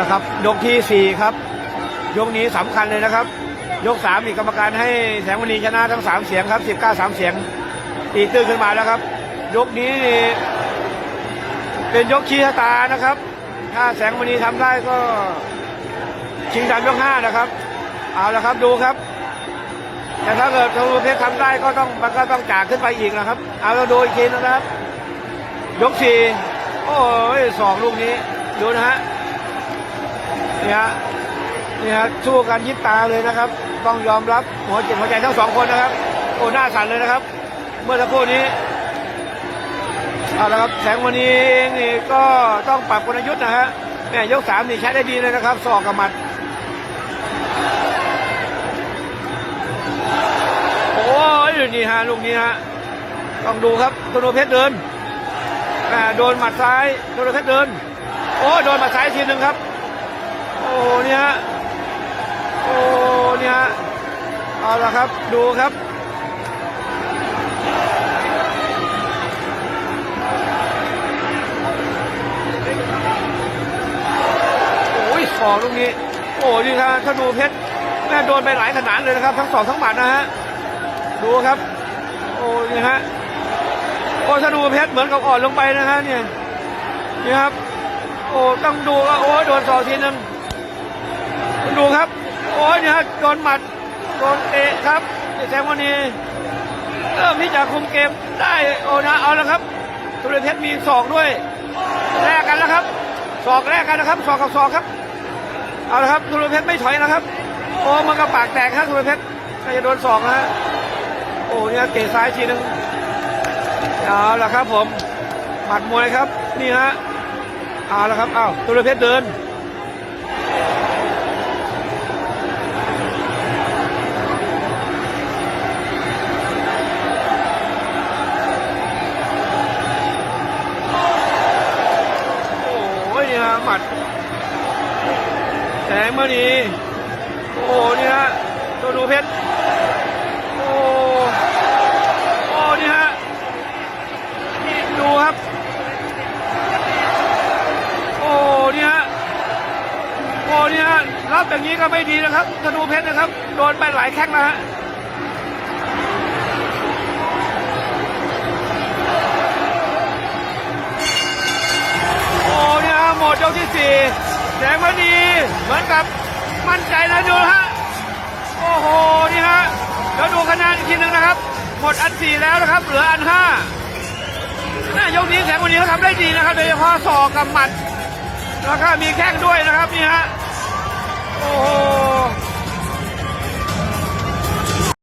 ละครับ ยกที่สี่ครับ ยกนี้สำคัญเลยนะครับ ยกสามมีกกรรมการให้แสงมณีชนะทั้งสามเสียงครับสิบเก้าสามเสียงตีตื้นขึ้นมาแล้วครับ ยกนี้เป็นยกชี้ชะตานะครับ ถ้าแสงมณีทำได้ก็ชิงดำยกห้านะครับ เอาละครับดูครับ แต่ถ้าเกิดธนูเพชรทำได้ก็ต้องมันก็ต้องจากขึ้นไปอีกนะครับ เอาเราดูอีกทีนะครับ ยกสี่โอ้ยสองลูกนี้ดูนะฮะ นี่ฮะนี่ฮะสู้กันยิบตาเลยนะครับ ต้องยอมรับหัวจิตหัวใจทั้งสองคนนะครับ โอ้หน้าสั่นเลยนะครับ เมื่อสักครู่นี้เอาละครับแสงวันนี้นี่ก็ต้องปรับกลยุทธ์นะฮะแม่ยกสามนี่ใช้ได้ดีเลยนะครับศอกกับหมัดโอ้ยนี่ฮะลูกนี้ฮะต้องดูครับธนูเพชรเดินอ่โดนหมัดซ้ายธนูเพชรเดิน โอ้โดนหมัดซ้ายทีหนึ่งครับ โอ้เนี่ยโอ้เนี่ยเอาละครับดูครับโอ้ยสองลูกนี้ โอ้นี่ครับธนูเพชรแม่โดนไปหลายขนาดเลยนะครับ ทั้งสองทั้งหมัดนะฮะดูครับ โอ้นี่ฮะโอ้ธนูเพชรเหมือนกับอ่อนลงไปนะฮะเนี่ยนี่ครับ โอ้ต้องดูว่าโอ้โดนสองทีนึง ดูครับ โอ้ยเนี่ยฮะโดนหมัด โดนเตะครับแซงวันนี้เริ่มที่จะคุมเกมได้โอ้นะเอาแล้วครับตุเรเพชรมีศอกด้วยแลกกันแล้วครับศอกแลกกันนะครับศอกกับศอกครับ เอาละครับตุเรเพชรไม่ถอยนะครับ โอ้มันก็ปากแตกครับตุเรเพชรน่าจะโดนศอกนะฮะโอ้เนี่ยเตะซ้ายทีนึงเอาละครับผมหมัดมวยครับ นี่ฮะเอาละครับเอาตุลเพชรเดิน หมัด แสงมณีโอ้โหนี่ฮะตัวดูเพชรโอ้โอ้นี่ฮะดูครับ โอ้นี่ฮะโอ้นี่ฮะรับอย่างนี้ก็ไม่ดีนะครับธนูเพชรนะครับ โดนไปหลายแข้งนะฮะ ดยกที่สี่แสงมณีเหมือนกับมั่นใจนะดูฮะโอ้โหนี่ฮะเดี๋ยวดูคะแนนอีกทีหนึ่งนะครับ หมดอันสี่แล้วนะครับ เหลืออันห้าน่ายกนี้แสงวันนี้เขาทำได้ดีนะครับโดยเฉพาะศอกกับหมัดแล้วก็มีแข้งด้วยนะครับนี่ฮะโอ้โห